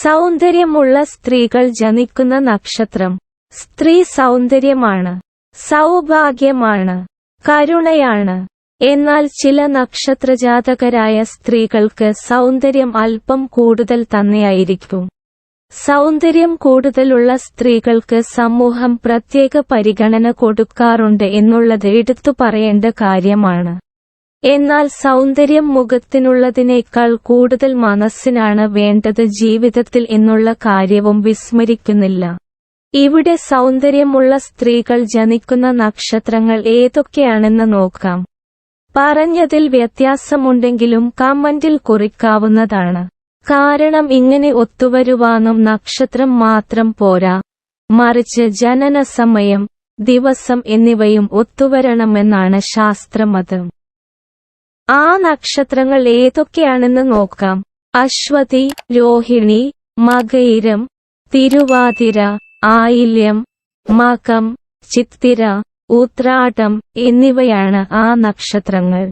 സൗന്ദര്യമുള്ള സ്ത്രീകൾ ജനിക്കുന്ന നക്ഷത്രം. സ്ത്രീ സൗന്ദര്യമാണ്. സൗഭാഗ്യമാണ്. കരുണയാണ്. എന്നാൽ ചില നക്ഷത്രജാതകരായ സ്ത്രീകൾക്ക് സൗന്ദര്യം അല്പം കൂടുതൽ തന്നെയായിരിക്കും. സൗന്ദര്യം കൂടുതലുള്ള സ്ത്രീകൾക്ക് സമൂഹം പ്രത്യേക പരിഗണന കൊടുക്കാറുണ്ട് എന്നുള്ളത് എടുത്തു പറയേണ്ട കാര്യമാണ്. എന്നാൽ സൗന്ദര്യം മുഖത്തിനുള്ളതിനേക്കാൾ കൂടുതൽ മനസ്സിനാണ് വേണ്ടത് ജീവിതത്തിൽ എന്നുള്ള കാര്യവും വിസ്മരിക്കുന്നില്ല. ഇവിടെ സൗന്ദര്യമുള്ള സ്ത്രീകൾ ജനിക്കുന്ന നക്ഷത്രങ്ങൾ ഏതൊക്കെയാണെന്ന് നോക്കാം. പറഞ്ഞതിൽ വ്യത്യാസമുണ്ടെങ്കിലും കമന്റിൽ കുറിക്കാവുന്നതാണ്. കാരണം ഇങ്ങനെ ഒത്തുവരുവാനും നക്ഷത്രം മാത്രം പോരാ. മറിച്ച് ജനന സമയം ദിവസം എന്നിവയും ഒത്തുവരണമെന്നാണ് ശാസ്ത്രമതം ആ നക്ഷത്രങ്ങൾ ഏതൊക്കെയാണെന്ന് നോക്കാം. അശ്വതി രോഹിണി മകയിരം തിരുവാതിര ആയില്യം മകം ചിത്തിര ഉത്രാടം എന്നിവയാണ് ആ നക്ഷത്രങ്ങൾ.